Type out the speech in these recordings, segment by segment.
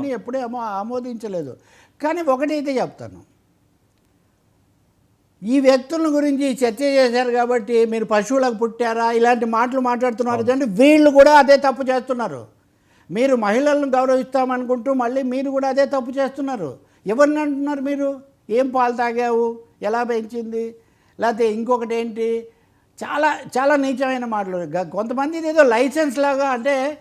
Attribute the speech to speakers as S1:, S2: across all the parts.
S1: వీటిని ఎప్పుడూ ఆమో ఆమోదించలేదు. కానీ ఒకటైతే చెప్తాను. ఈ వ్యక్తుల గురించి చర్చ చేశారు కాబట్టి మీరు పశువులకు పుట్టారా ఇలాంటి మాటలు మాట్లాడుతున్నారు అంటే వీళ్ళు కూడా అదే తప్పు చేస్తున్నారు. మీరు మహిళలను గౌరవిస్తామనుకుంటూ మళ్ళీ మీరు కూడా అదే తప్పు చేస్తున్నారు. ఎవరిని అంటున్నారు మీరు? ఏం పాలు తాగావు? ఎలా పెంచింది? లేకపోతే ఇంకొకటి ఏంటి? చాలా చాలా నీచమైన మాటలు. కొంతమంది ఏదో లైసెన్స్ లాగా అంటే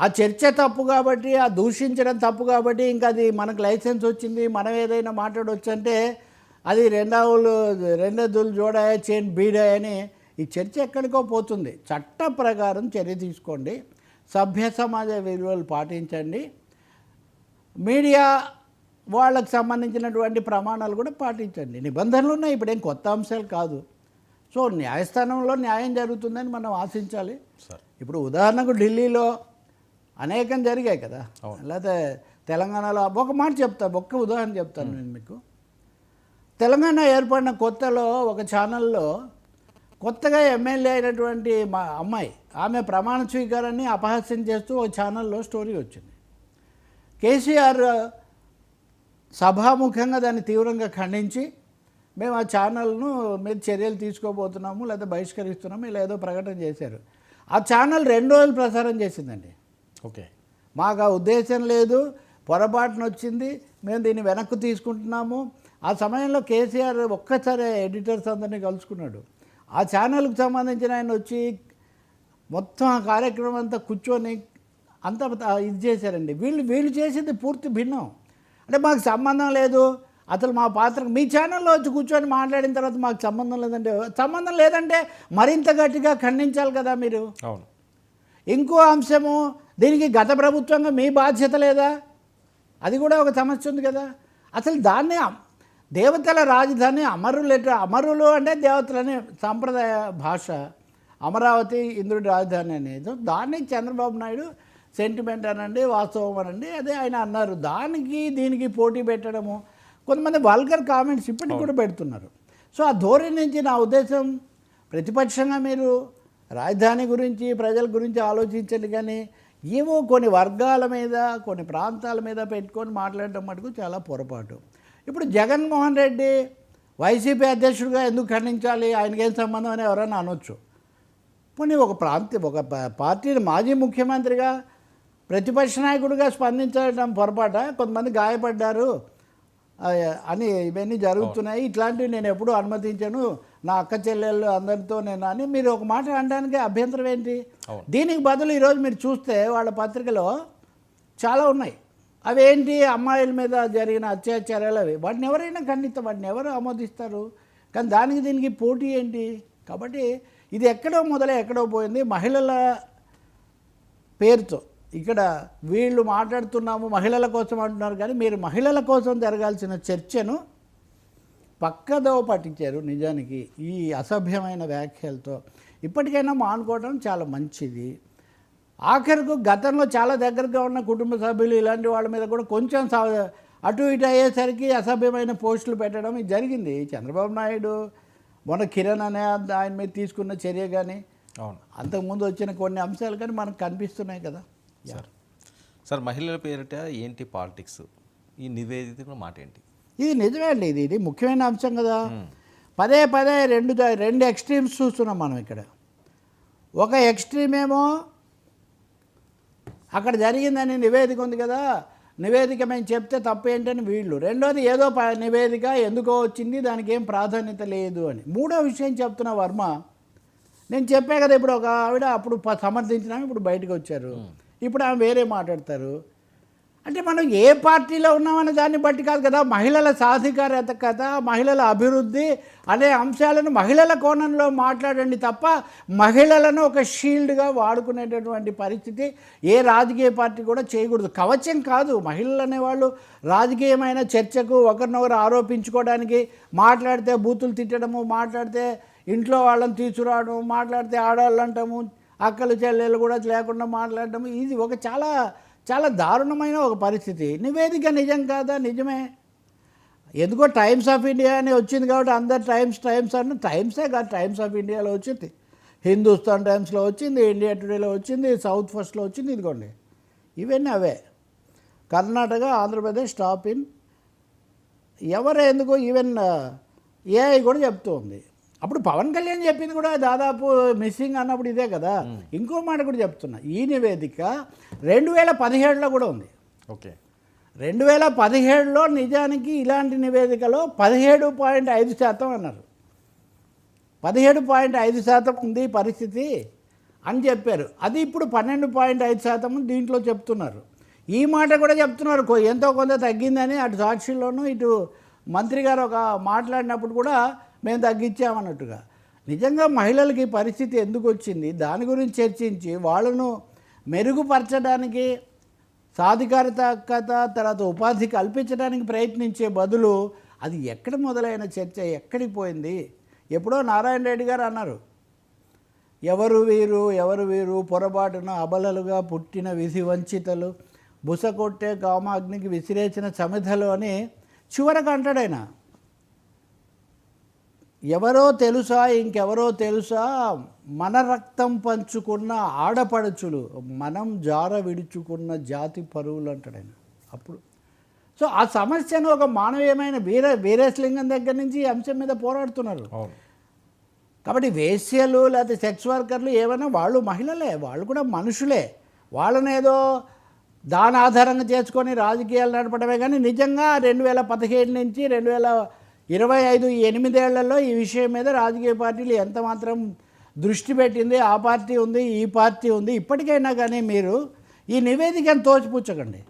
S1: ఆ చర్చ తప్పు కాబట్టి ఆ దూషించడం తప్పు కాబట్టి ఇంకా అది మనకు లైసెన్స్ వచ్చింది మనం ఏదైనా మాట్లాడవచ్చు అంటే అది రెండవులు రెండదులు జోడాయ చైన్ బీడాయ అని ఈ చర్చ ఎక్కడికో పోతుంది. చట్ట ప్రకారం చర్య తీసుకోండి. సభ్య సమాజ విలువలు పాటించండి. మీడియా వాళ్ళకి సంబంధించినటువంటి ప్రమాణాలు కూడా పాటించండి. నిబంధనలు ఉన్నాయి ఇప్పుడేం కొత్త అంశాలు కాదు. సో న్యాయస్థానంలో న్యాయం జరుగుతుందని మనం ఆశించాలి.
S2: సార్.
S1: ఇప్పుడు ఉదాహరణకు ఢిల్లీలో అనేకం జరిగాయి కదా. లేకపోతే తెలంగాణలో ఒక మాట చెప్తా ఒక్క ఉదాహరణ చెప్తాను నేను మీకు. తెలంగాణ ఏర్పడిన కొత్తలో ఒక ఛానల్లో కొత్తగా ఎమ్మెల్యే అయినటువంటి మా అమ్మాయి ఆమె ప్రమాణ స్వీకారాన్ని అపహాస్యం చేస్తూ ఒక ఛానల్లో స్టోరీ వచ్చింది. కేసీఆర్ సభాముఖంగా దాన్ని తీవ్రంగా ఖండించి మేము ఆ ఛానల్ను మీద చర్యలు తీసుకోబోతున్నాము లేదా బహిష్కరిస్తున్నాము ఇలా ఏదో ప్రకటన చేశారు. ఆ ఛానల్ రెండు రోజులు ప్రసారం చేసిందండి.
S2: ఓకే.
S1: మాకు ఆ ఉద్దేశం లేదు. పొరపాటున వచ్చింది. మేము దీన్ని వెనక్కి తీసుకుంటున్నాము. ఆ సమయంలో కేసీఆర్ ఒక్కసారి ఎడిటర్స్ అందరినీ కలుసుకున్నాడు. ఆ ఛానల్కి సంబంధించిన ఆయన వచ్చి మొత్తం ఆ కార్యక్రమం అంతా కూర్చొని అంతా ఇది చేశారండి. వీళ్ళు వీళ్ళు చేసింది పూర్తి భిన్నం. అంటే మాకు సంబంధం లేదు. అసలు మా పాత్ర మీ ఛానల్లో వచ్చి కూర్చొని మాట్లాడిన తర్వాత మాకు సంబంధం లేదంటే సంబంధం లేదంటే మరింత గట్టిగా ఖండించాలి కదా మీరు?
S2: అవును.
S1: ఇంకో అంశము దీనికి గత ప్రభుత్వంగా మీ బాధ్యత లేదా? అది కూడా ఒక సమస్య ఉంది కదా. అసలు దాన్ని దేవతల రాజధాని అమరులు ఎట్లా అమరులు అంటే దేవతలని సాంప్రదాయ భాష అమరావతి ఇంద్రుడి రాజధాని అనేది దాన్ని చంద్రబాబు నాయుడు సెంటిమెంట్ అనండి వాస్తవం అనండి అదే ఆయన అన్నారు. దానికి దీనికి పోటీ పెట్టడము. కొంతమంది వల్గర్ కామెంట్స్ ఇప్పటికి కూడా పెడుతున్నారు. సో ఆ ధోరణి నుంచి నా ఉద్దేశం ప్రతిపక్షంగా మీరు రాజధాని గురించి ప్రజల గురించి ఆలోచించండి కానీ ఏవో కొన్ని వర్గాల మీద కొన్ని ప్రాంతాల మీద పెట్టుకొని మాట్లాడటం మటుకు చాలా పొరపాటు. ఇప్పుడు జగన్మోహన్ రెడ్డి వైసీపీ అధ్యక్షుడిగా ఎందుకు ఖండించాలి? ఆయనకేం సంబంధం అని ఎవరైనా అనొచ్చు. పోనీ ఒక ప్రాంత ఒక ప- పార్టీని మాజీ ముఖ్యమంత్రిగా ప్రతిపక్ష నాయకుడిగా స్పందించడం పొరపాట? కొంతమంది గాయపడ్డారు. అని ఇవన్నీ జరుగుతున్నాయి. ఇట్లాంటివి నేను ఎప్పుడూ అనుమతించాను. నా అక్క చెల్లెళ్ళు అందరితో నేను అని మీరు ఒక మాట అనడానికి అభ్యంతరం ఏంటి. దీనికి బదులు ఈరోజు మీరు చూస్తే వాళ్ళ పత్రికలో చాలా ఉన్నాయి. అవి ఏంటి అమ్మాయిల మీద జరిగిన అత్యాచారాలు అవి. వాటిని ఎవరైనా ఖండిత వాటిని ఎవరు ఆమోదిస్తారు? కానీ దానికి దీనికి పోటీ ఏంటి? కాబట్టి ఇది ఎక్కడో మొదలై ఎక్కడో పోయింది. మహిళల పేరుతో ఇక్కడ వీళ్ళు మాట్లాడుతున్నాము మహిళల కోసం అంటున్నారు. కానీ మీరు మహిళల కోసం జరగాల్సిన చర్చను పక్కదో పట్టించారు నిజానికి ఈ అసభ్యమైన వ్యాఖ్యలతో. ఇప్పటికైనా మానుకోవడం చాలా మంచిది. ఆఖరికి గతంలో చాలా దగ్గరగా ఉన్న కుటుంబ సభ్యులు ఇలాంటి వాళ్ళ మీద కూడా కొంచెం అటు ఇటు అయ్యేసరికి అసభ్యమైన పోస్టులు పెట్టడం ఇది జరిగింది. చంద్రబాబు నాయుడు మొన్న కిరణ్ అనే ఆయన మీద తీసుకున్న చర్య కానీ
S2: అవును.
S1: అంతకుముందు వచ్చిన కొన్ని అంశాలు కానీ మనకు కనిపిస్తున్నాయి కదా.
S2: సార్. సార్ మహిళల పేరిట ఏంటి పాలిటిక్స్? ఈ నివేదిత కూడా మాట ఏంటి?
S1: ఇది నిజమే అండి ఇది ఇది ముఖ్యమైన అంశం కదా. పదే పదే రెండు రెండు ఎక్స్ట్రీమ్స్ చూస్తున్నాం మనం ఇక్కడ. ఒక ఎక్స్ట్రీమ్ ఏమో అక్కడ జరిగిందని నివేదిక ఉంది కదా. నివేదిక మేము చెప్తే తప్పేంటని వీళ్ళు. రెండోది ఏదో నివేదిక ఎందుకో వచ్చింది దానికి ఏం ప్రాధాన్యత లేదు అని. మూడో విషయం చెప్తున్న వర్మ నేను చెప్పా కదా ఇప్పుడు ఒక ఆవిడ అప్పుడు సమర్థించినాము ఇప్పుడు బయటకు వచ్చారు. ఇప్పుడు ఆమె వేరే మాట్లాడతారు. అంటే మనం ఏ పార్టీలో ఉన్నామనే దాన్ని బట్టి కాదు కదా మహిళల సాధికారత కదా మహిళల అభివృద్ధి అనే అంశాలను మహిళల కోణంలో మాట్లాడండి తప్ప మహిళలను ఒక షీల్డ్గా వాడుకునేటటువంటి పరిస్థితి ఏ రాజకీయ పార్టీ కూడా చేయకూడదు. కవచం కాదు. మహిళలు అనేవాళ్ళు రాజకీయమైన చర్చకు ఒకరినొకరు ఆరోపించుకోవడానికి మాట్లాడితే బూతులు తిట్టడము మాట్లాడితే ఇంట్లో వాళ్ళని తీసుకురావడం మాట్లాడితే ఆడవాళ్ళు అంటాము అక్కలు చెల్లెలు కూడా లేకుండా మాట్లాడడం ఇది ఒక చాలా చాలా దారుణమైన ఒక పరిస్థితి. నివేదిక నిజం కాదా? నిజమే. ఎందుకో టైమ్స్ ఆఫ్ ఇండియా అని వచ్చింది కాబట్టి అందరు టైమ్స్ టైమ్స్ అన్న టైమ్సే కాదు టైమ్స్ ఆఫ్ ఇండియాలో వచ్చింది. హిందుస్థాన్ టైమ్స్లో వచ్చింది ఇండియా టుడేలో వచ్చింది సౌత్ ఫస్ట్లో వచ్చింది ఇదిగోండి. ఇవన్నీ అవే. కర్ణాటక ఆంధ్రప్రదేశ్ టాప్ ఇన్ ఎవరు ఎందుకు ఈవెన్ ఏఐ కూడా చెప్తూ ఉంది. అప్పుడు పవన్ కళ్యాణ్ చెప్పింది కూడా దాదాపు మిస్సింగ్ అన్నప్పుడు ఇదే కదా. ఇంకో మాట కూడా చెప్తున్నా. ఈ నివేదిక రెండు వేల పదిహేడులో కూడా ఉంది.
S2: ఓకే.
S1: రెండు వేల పదిహేడులో నిజానికి ఇలాంటి నివేదికలో పదిహేడు పాయింట్ ఐదు శాతం అన్నారు. పదిహేడు పాయింట్ ఐదు శాతం ఉంది పరిస్థితి అని చెప్పారు. అది ఇప్పుడు పన్నెండు పాయింట్ ఐదు శాతం దీంట్లో చెప్తున్నారు. ఈ మాట కూడా చెప్తున్నారు. ఎంతో కొంత తగ్గిందని అటు సాక్షిలోనూ ఇటు మంత్రి గారు ఒక మాట్లాడినప్పుడు కూడా మేము తగ్గించామన్నట్టుగా. నిజంగా మహిళలకి పరిస్థితి ఎందుకు వచ్చింది? దాని గురించి చర్చించి వాళ్ళను మెరుగుపరచడానికి సాధికారితకత తర్వాత ఉపాధి కల్పించడానికి ప్రయత్నించే బదులు అది ఎక్కడ మొదలైన చర్చ ఎక్కడికి పోయింది? ఎప్పుడో నారాయణ రెడ్డి గారు అన్నారు. ఎవరు వీరు ఎవరు వీరు పొరపాటున అబలలుగా పుట్టిన విధి వంచితలు బుస కొట్టే కామాగ్నికి విసిరేసిన సమిధలు అని చివరకు అంటాడైనా ఎవరో తెలుసా? ఇంకెవరో తెలుసా? మన రక్తం పంచుకున్న ఆడపడుచులు మనం జార విడుచుకున్న జాతి పరువులు అంటాడు ఆయన అప్పుడు. సో ఆ సమస్యను ఒక మానవీయమైన వీర వీరేశలింగం దగ్గర నుంచి ఈ అంశం మీద పోరాడుతున్నారు. కాబట్టి వేశ్యలు లేకపోతే సెక్స్ వర్కర్లు ఏమైనా వాళ్ళు మహిళలే వాళ్ళు కూడా మనుషులే. వాళ్ళని ఏదో దాని ఆధారంగా చేసుకొని రాజకీయాలు నడపడమే కానీ నిజంగా రెండు వేల పదిహేడు నుంచి రెండు వేల ఇరవై ఐదు ఎనిమిదేళ్ళలో ఈ విషయం మీద రాజకీయ పార్టీలు ఎంతమాత్రం దృష్టి పెట్టింది ఆ పార్టీ ఉంది ఈ పార్టీ ఉంది ఇప్పటికైనా కానీ మీరు ఈ నివేదికను తోచిపుచ్చకండి.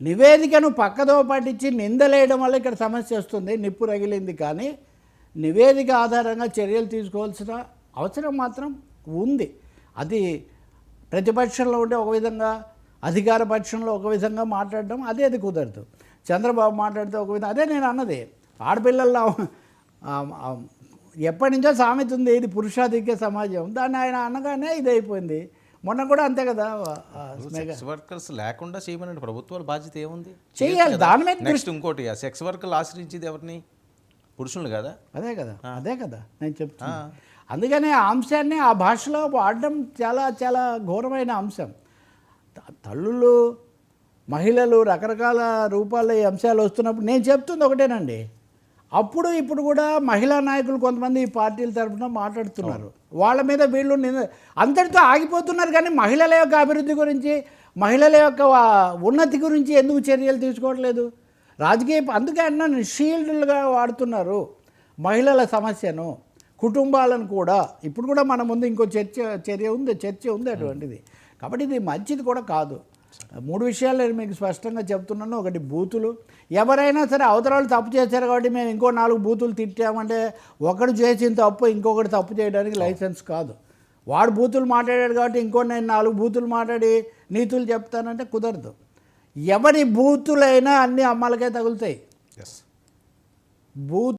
S1: నివేదికను పక్కదో పట్టించి నిందలేయడం వల్ల ఇక్కడ సమస్య వస్తుంది నిప్పు రగిలింది. కానీ నివేదిక ఆధారంగా చర్యలు తీసుకోవాల్సిన అవసరం మాత్రం ఉంది. అది ప్రతిపక్షంలో ఉంటే ఒక విధంగా అధికార పక్షంలో ఒక విధంగా మాట్లాడడం అదే అది కుదరదు. చంద్రబాబు మాట్లాడితే ఒక విధంగా అదే నేను అన్నది. ఆడపిల్లల్లో ఎప్పటి నుంచో సామెత ఉంది ఇది పురుషాధిక్య సమాజం. దాన్ని ఆయన అనగానే ఇది అయిపోయింది మొన్న కూడా అంతే కదా
S2: సెక్స్ వర్కర్స్ లేకుండా చేయమని ప్రభుత్వాల బాధ్యత ఏముంది?
S1: చేయాలి దాని మీద
S2: నెక్స్ట్ ఇంకోటి ఆ సెక్స్ వర్కర్లు ఆశ్రయించేది ఎవరిని? పురుషులు కదా.
S1: అదే కదా అదే కదా నేను చెప్తున్నా. అందుకనే ఆ అంశాన్ని ఆ భాషలో వాడడం చాలా చాలా ఘోరమైన అంశం. తల్లులు మహిళలు రకరకాల రూపాల్లో ఈ అంశాలు వస్తున్నప్పుడు నేను చెప్తుంది ఒకటేనండి. అప్పుడు ఇప్పుడు కూడా మహిళా నాయకులు కొంతమంది ఈ పార్టీల తరఫున మాట్లాడుతున్నారు. వాళ్ళ మీద వీళ్ళు అంతటితో ఆగిపోతున్నారు కానీ మహిళల యొక్క అభివృద్ధి గురించి మహిళల యొక్క ఉన్నతి గురించి ఎందుకు చర్యలు తీసుకోవట్లేదు? రాజకీయ అందుకే అన్నాను షీల్డ్లుగా వాడుతున్నారు మహిళల సమస్యను కుటుంబాలను కూడా. ఇప్పుడు కూడా మన ముందు ఇంకో చర్చ చర్య ఉంది చర్చ ఉంది అటువంటిది. కాబట్టి ఇది మంచిది కూడా కాదు. మూడు విషయాలు నేను మీకు స్పష్టంగా చెప్తున్నాను. ఒకటి బూతులు. ఎవరైనా సరే అవతరాలు తప్పు చేశారు కాబట్టి మేము ఇంకో నాలుగు బూతులు తిట్టామంటే ఒకడు చేసిన తప్పు ఇంకొకటి తప్పు చేయడానికి లైసెన్స్ కాదు. వాడు బూతులు మాట్లాడాడు కాబట్టి ఇంకో నేను నాలుగు బూతులు మాట్లాడి నీతులు చెప్తానంటే కుదరదు. ఎవరి బూతులైనా అన్ని అమ్మాలకే తగులుతాయి.
S2: Yes
S1: booth